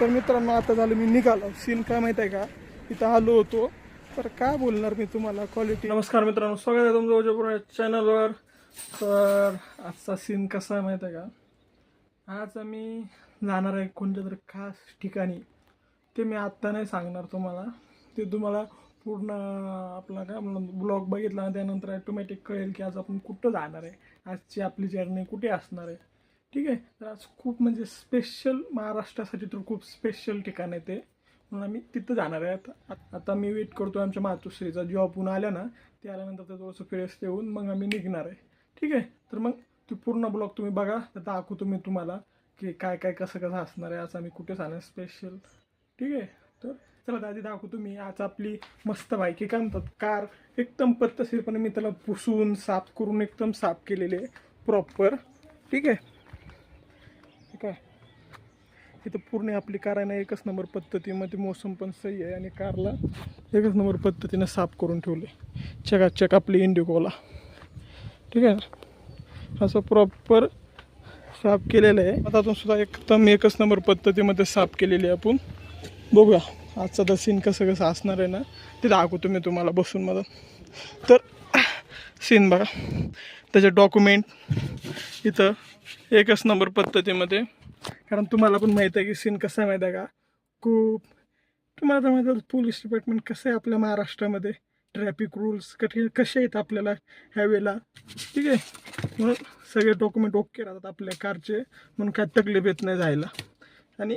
तर मित्रांनो आता झालं मी निघालो. सीन काय माहीत आहे का? इथं आलो होतो. तर काय बोलणार मी तुम्हाला? क्वालिटी नमस्कार मित्रांनो स्वागत आहे तुमचं ओजपूर चॅनलवर तर आजचा सीन कसा आहे माहीत आहे का? आज आम्ही जाणार आहे कोणत्या तरी खास ठिकाणी. ते मी आत्ता नाही सांगणार तुम्हाला. ते तुम्हाला पूर्ण आपला काय म्हणून ब्लॉग बघितला त्यानंतर ॲटोमॅटिक कळेल की आज आपण कुठं जाणार आहे. आजची आपली जर्नी कुठे असणार आहे. ठीक आहे? तर आज खूप म्हणजे स्पेशल महाराष्ट्रासाठी तर खूप स्पेशल ठिकाण आहे ते. म्हणून आम्ही तिथं जाणार आहे. आता आता मी वेट करतो आमच्या मातोश्रीचा. जॉबहून आल्या ना ते आल्यानंतर ते थोडंसं फ्रेश येऊन मग आम्ही निघणार आहे. ठीक आहे? तर मग ती पूर्ण ब्लॉग तुम्ही बघा. तर दाखवतो मी तुम्हाला की काय काय कसं कसं असणार आहे. आज आम्ही कुठे जाणार स्पेशल ठीक आहे? तर चला दादी दाखवतो मी. आज आपली मस्त बाईक काय म्हणतात? कार एकदम पद्धतशीरपणे मी त्याला पुसून साफ करून एकदम साफ केलेले आहे. प्रॉपर ठीक आहे? इथं पूर्ण आपली कार आहे ना एकच नंबर पद्धतीमध्ये मोसम पण सही आहे आणि कारला एकच नंबर पद्धतीनं साफ करून ठेवले चकाचक आपली इंडिगोला. ठीक आहे असं प्रॉपर साफ केलेलं आहे. आता सुद्धा एकदम एकच नंबर पद्धतीमध्ये साफ केलेली आहे आपण. बघूया आजचा तर सीन कसं कसं असणार आहे ना? ते दाखवतो मी तुम्हाला बसून मला तर सीन बघा. त्याचे डॉक्युमेंट इथं एकच नंबर पद्धतीमध्ये कारण तुम्हाला पण माहीत आहे की सीन कसा आहे माहीत आहे का? खूप तुम्हाला तर माहीत आहे पोलीस डिपार्टमेंट कसं आहे आपल्या महाराष्ट्रामध्ये? ट्रॅफिक रूल्स कठीण कसे आहेत आपल्याला ह्या वेळेला? ठीक आहे? म्हणून सगळे डॉक्युमेंट ओके राहतात आपल्या कारचे. म्हणून काय तकलीफ येत नाही जायला. आणि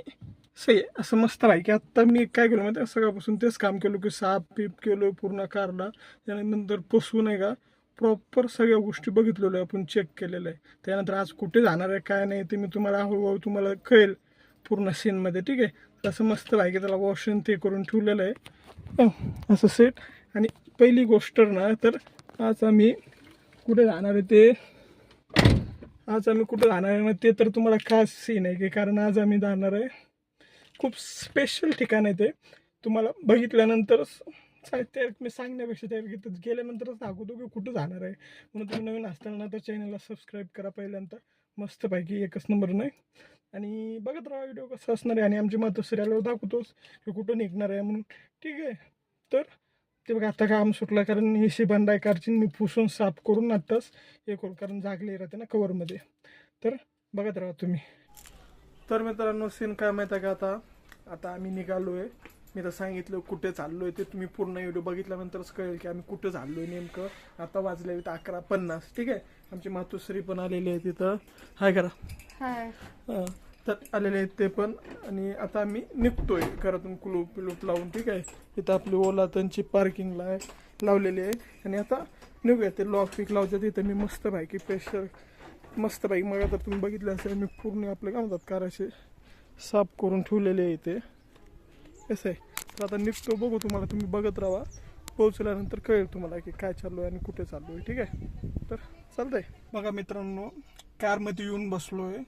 सही असं मस्त आहे की आत्ता मी काय केलं माहिती आहे सकाळपासून तेच काम केलं की साप पीप केलं पूर्ण कारला. त्यानंतर पसू नाही का प्रॉपर सगळ्या गोष्टी बघितलेलो आहे आपण चेक केलेलं आहे. त्यानंतर आज कुठे जाणार आहे काय नाही ते मी तुम्हाला हळूहळू तुम्हाला कळेल पूर्ण सीनमध्ये ठीक आहे? असं मस्त आहे की त्याला वॉशिंग ते करून ठेवलेलं आहे. असं सेट आणि पहिली गोष्ट ना तर आज आम्ही कुठे जाणार आहे ते? आज आम्ही कुठे जाणार आहे ना ते तर तुम्हाला खास सीन आहे की कारण आज आम्ही जाणार आहे खूप स्पेशल ठिकाण आहे ते. तुम्हाला बघितल्यानंतर त्या मी सांगण्यापेक्षा त्या तिथं गेल्यानंतरच दाखवतो की कुठं जाणार आहे? म्हणून तुम्ही नवीन असताना तर चॅनलला सबस्क्राईब करा पहिल्यांदा. मस्तपैकी एकच नंबर नाही आणि बघत राहा व्हिडिओ कसं असणार आहे. आणि आमची मात्र सिरियलवर दाखवतोच की कुठं निघणार आहे म्हणून. ठीक आहे. तर ते बघा आता काम सुटलं कारण ही बंद आहे कारची मी पुसून साफ करून आत्ताच हे करू. कारण जागले राहते ना कवरमध्ये तर बघत राहा तुम्ही. तर मित्रांनो सीन काय माहीत आहे का आता? आता आम्ही निघालो आहे मी तर सांगितलं कुठे चाललो आहे ते तुम्ही पूर्ण व्हिडिओ बघितल्यानंतरच कळेल की आम्ही कुठं चाललो आहे नेमकं. आता वाजले आहेत अकरा पन्नास ठीक आहे? आमची मातोश्री पण आलेली आहे तिथं. हाय करा. हाय. हां तर आलेले आहेत ते पण. आणि आता आम्ही निघतोय घरातून कुलूप पिलूप लावून ठीक आहे? इथं आपली ओला त्यांची पार्किंगला आहे लावलेली आहे. आणि आता निघूया. ते लॉक पिक लावतात तिथं मी मस्त की प्रेशर मस्त बाईक मग आता तुम्ही बघितलं असेल मी पूर्ण आपलं काय म्हणतात कार असे साफ करून ठेवलेले आहे ते कसं आहे? तर आता निघतो बघू तुम्हाला तुम्ही बघत राहा. पोहोचल्यानंतर कळेल तुम्हाला की काय चाललो आहे आणि कुठे चाललो आहे ठीक आहे? तर चालतंय. बघा मित्रांनो कारमध्ये येऊन बसलो आहे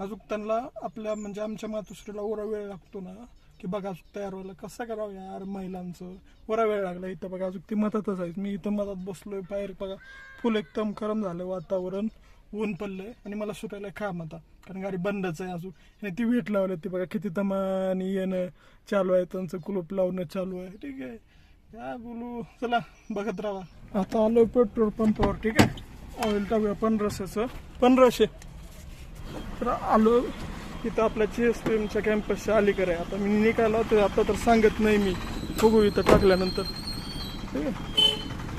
अजून त्यांना आपल्या म्हणजे आमच्या मातोश्रीला ओरा वेळ लागतो ना की बघा अजून तयार व्हायला कसं करावं यार महिलांचं. ओरा वेळ लागला इथं बघा अजून ती मतातच आहेत. मी इथं मधात बसलोय बाहेर बघा फुल एकदम गरम झालं वातावरण ऊन पडलंय आणि मला सुटायला काम आता. कारण गाडी बंदच आहे अजून. आणि ती वेट लावलं ती बघा किती तमान येणं चालू आहे त्यांचं कुलूप लावणं चालू आहे. ठीक आहे. काय बोलू? चला बघत राहा. आता आलो पेट्रोल पंपावर ठीक आहे? ऑइल टाकूया पंधराशेचं पंधराशे. तर आलो इथं आपल्या जी एस पी एमच्या कॅम्पसच्या अलीकडे आहे. आता मी निघाला तर आता तर सांगत नाही मी. बघू इथं टाकल्यानंतर. ठीक आहे?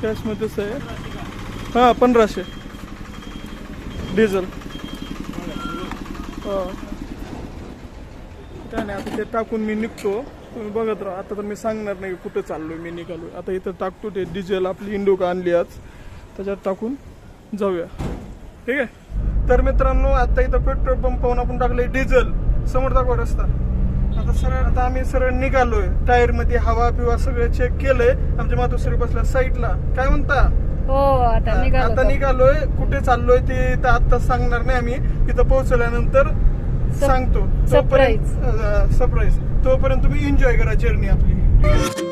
कॅशमध्येच आहे. हां पंधराशे. डिझेल हो. काय नाही आता ते टाकून मी निघतो. तुम्ही बघत राहा. आता तर मी सांगणार नाही कुठं चाललोय मी निघालो आता इथं टाकतो ते डिझेल आपली इंडोका आणली आज. त्याच्यात टाकून जाऊया. ठीक आहे? तर मित्रांनो आता इथं पेट्रोल पंप पाहून आपण टाकलंय डिझेल. समोर दाखवा रस्ता. आता सरळ आता आम्ही सरळ निघालोय. टायरमध्ये हवा पिवा सगळं चेक केलंय. आमच्या मातोश्री बसल्या साईडला काय म्हणता? हो आता निघालो आता. निघालोय. कुठे चाललोय ते तर आता सांगणार नाही आम्ही. तिथं पोहोचल्यानंतर सांगतो. surprise. सरप्राईज तोपर्यंत तुम्ही एन्जॉय करा जर्नी आपली.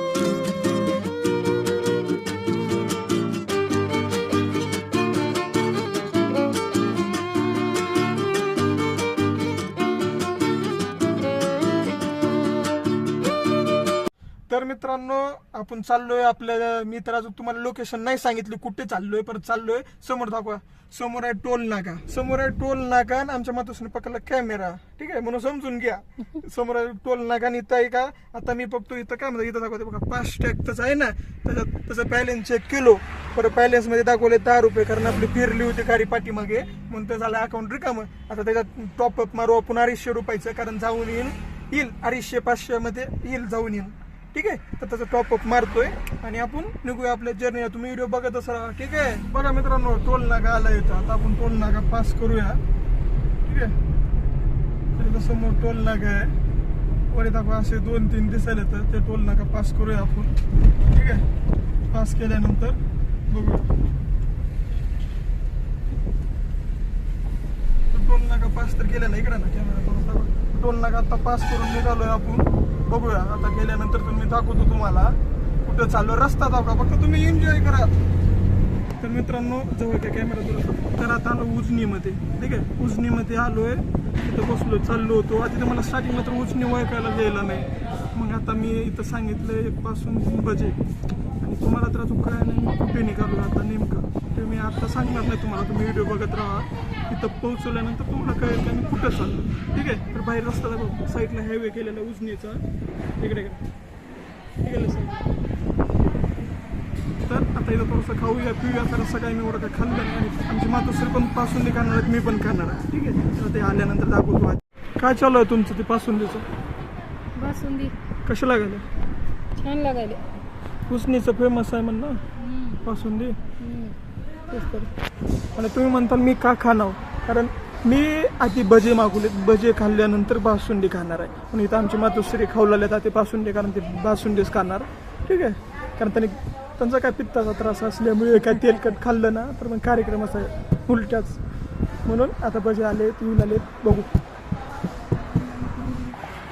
तर मित्रांनो आपण चाललोय आपल्या मी तर अजून तुम्हाला लोकेशन नाही सांगितली कुठे चाललोय परत चाललोय. समोर दाखवा. समोर आहे टोल नाका. समोर आहे टोल नाका आणि आमच्या मातोश्रीने पकडला कॅमेरा ठीक आहे? म्हणून समजून घ्या. समोर आहे टोल नाका आणि इथं आहे का? आता मी बघतो इथं काय म्हणतात इथं दाखवते बघा. फास्टॅग तसं आहे ना? त्याच्यात तसं बॅलन्स चेक केलो. परत बॅलन्समध्ये दाखवले दहा रुपये कारण आपली फिरली होती गाडी पाठीमागे. म्हणून ते झालं अकाउंट रिकामं. आता त्याच्यात टॉपअप मारू आपण अडीचशे रुपयाचं कारण जाऊन येईल. येईल अडीचशे पाचशे मध्ये येईल जाऊन येईल. ठीक आहे? तर त्याचा टॉपअप मारतोय. आणि आपण निघूया आपल्या जर्नी तुम्ही व्हिडिओ बघत असा ठीक आहे? बघा मित्रांनो टोल नाका आला येतो आता आपण टोल नाका पास करूया. ठीक आहे? तर समोर टोल नाका आहे. वर आपण असे दोन तीन दिसायला तर ते टोल नाका पास करूया आपण. ठीक आहे? पास केल्यानंतर बघूया. टोल नाका पास तर केलेला नाही इकडे ना कॅमेरा करून दाखवा. टोल नाका आता पास करून निघालोय आपण. बघूया आता गेल्यानंतर तुम्ही दाखवतो तुम्हाला. कुठं चाललो रस्ता दाखवा फक्त तुम्ही एन्जॉय करा. तर मित्रांनो जवळ काय कॅमेरा तुला तर आता आलो उजनीमध्ये. ठीक आहे उजनीमध्ये आलोय. तिथं बसलो चाललो होतो. आधी तर मला स्टार्टिंगला तर उजनी ओळखायला द्यायला नाही. मग आता मी इथं सांगितलं एक पासून बजे. आणि तुम्हाला तर अजून काय नाही कुठे निघालो आता नेमकं? ते मी आता सांगणार नाही तुम्हाला. तुम्ही व्हिडिओ बघत राहा. तिथं पोहोचवल्यानंतर तुम्हाला कळेल की मी कुठं चाललो. ठीक आहे? तर बाहेर रस्ता दाखव साईडला हायवे केलेला उजनीचा. इकडे इकडे. side. तर आता इथं थोडंसं खाऊया पिऊया. तर सगळ्या मी एवढं काय खाल्लं नाही आणि आमची मातोश्री पण पासून खाणार आहेत मी पण खाणार आहे. ठीक आहे? तर ते आल्यानंतर दाखवतो. काय चालू आहे तुमचं ते पासून बासुंदी. कसं लागेल छान लागायले. उजनीचं फेमस आहे म्हणणं हम्म, पासून हम्म. तेच तर आणि तुम्ही म्हणताल मी का खाणार? कारण मी आधी भजे मागवले भजे खाल्ल्यानंतर बासुंडी खाणार आहे. पण इथं आमची मातोश्री खाऊ लागले ते बासुंडी कारण ते बासुंडीच खाणार. ठीक आहे? कारण त्यांनी त्यांचा काय पित्ताचा त्रास असल्यामुळे काय तेलकट खाल्लं ना तर मग कार्यक्रम असा आहे उलट्याच. म्हणून आता भजे आले येऊन आले बघू.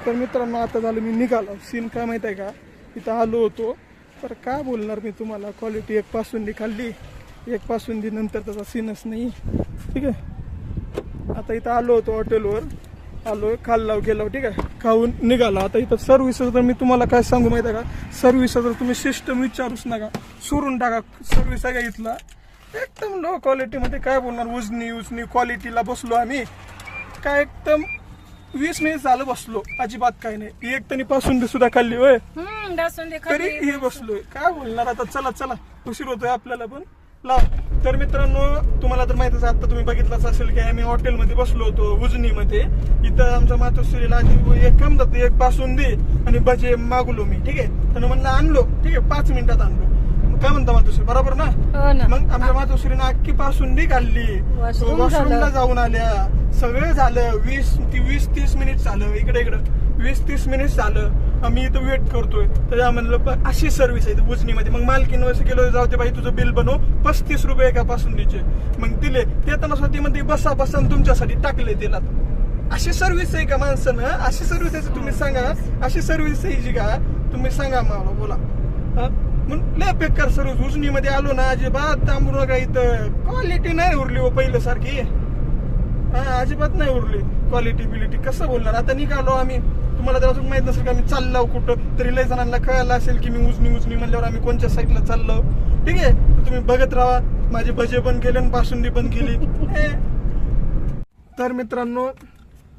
तर मित्रांनो आता झालं मी निघालो. सीन काय माहीत आहे का? इथं आलो होतो. तर काय बोलणार मी तुम्हाला? क्वालिटी एक पासूंदी खाल्ली. एक पासूंदी नंतर त्याचा सीनच नाही. ठीक आहे? आता इथं आलो होतो हॉटेलवर. आलोय खाल्ला गेलो ठीक आहे? खाऊन निघालो. आता इथं सर्व्हिस तर मी तुम्हाला काय सांगू माहिती आहे का? सर्व्हिस जर तुम्ही सिस्टम विचारूच नका. सोडून टाका सर्व्हिस आहे का इथला? एकदम लो क्वालिटीमध्ये काय बोलणार? उजनी उजनी क्वालिटीला बसलो आम्ही. काय एकदम वीस मिनिट झालं बसलो. अजिबात काय नाही. एक तरी पासून सुद्धा खाल्ली होय? तरी हे बसलोय. काय बोलणार? आता चला चला. उशीर होतोय आपल्याला पण. लाव तर मित्रांनो तुम्हाला तर माहितच आता तुम्ही बघितलंच असेल की आम्ही हॉटेलमध्ये बसलो होतो उजनीमध्ये. इथं आमच्या मातोश्रीला आधी एक काम जातं एक पासून दे आणि भजे मागवलो मी ठीक आहे? त्यानं म्हणलं आणलो ठीक आहे पाच मिनिटात आणलो. काय म्हणता मातोश्री बरोबर ना? हो मग आमच्या मातोश्रीनं अख्खी पासून काढली. वॉशरूमला. जाऊन आल्या. सगळं झालं वीस ती वीस तीस मिनिट झालं इकडे इकडं. वीस तीस मिनिट झालं. आम्ही इथं वेट करतोय. त्याच्या म्हणलं "प- अशी सर्व्हिस आहे उजनीमध्ये. मग मालकीनं असं केलं जाऊ दे बाई तुझं बिल बनव. पस्तीस रुपये एकापासून दिचे. मग दिले. ते त्यांना स्वतः म्हणते बसा बसा आणि तुमच्यासाठी टाकले तिला अशी सर्व्हिस आहे का माणसानं? अशी सर्व्हिस आहे तुम्ही सांगा. अशी सर्व्हिस आहे जी का? तुम्ही सांगा मला बोला. मग लय बेकार सर्व्हिस उजनीमध्ये आलो ना अजिबात थांबू नका इथं. क्वालिटी नाही उरली हो पहिलं सारखी. हा अजिबात नाही उरली. क्वालिटी बिलिटी कसं बोलणार? आता निघालो आम्ही. तुम्हाला तर अजून माहीत नसेल का आम्ही चाललो कुठं? तरी लय जणांना कळालं असेल की मी उजनी उजनी म्हणल्यावर आम्ही कोणत्या साईडला चाललो? ठीक आहे? तुम्ही बघत राहा. माझे भजे पण केले आणि बासुंदी पण केली हे. तर मित्रांनो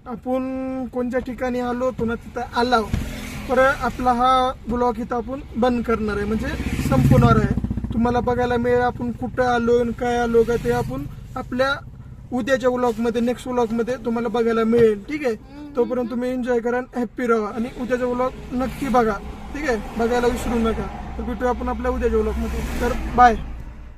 आपण कोणत्या ठिकाणी आलो? पुन्हा तिथं आला पर आपला हा ब्लॉग इथं आपण बंद करणार आहे. म्हणजे संपवणार आहे. तुम्हाला बघायला मिळेल आपण कुठं आलो आणि काय आलो का ते आपण आपल्या उद्याच्या व्लॉगमध्ये नेक्स्ट व्लॉगमध्ये तुम्हाला बघायला मिळेल. ठीक आहे? तोपर्यंत तुम्ही एन्जॉय करा हॅप्पी राहा. आणि उद्याच्या ब्लॉग नक्की बघा. ठीक आहे? बघायला विसरू नका. तर भेटूया आपण आपल्या उद्याच्या ब्लॉगमध्ये तर बाय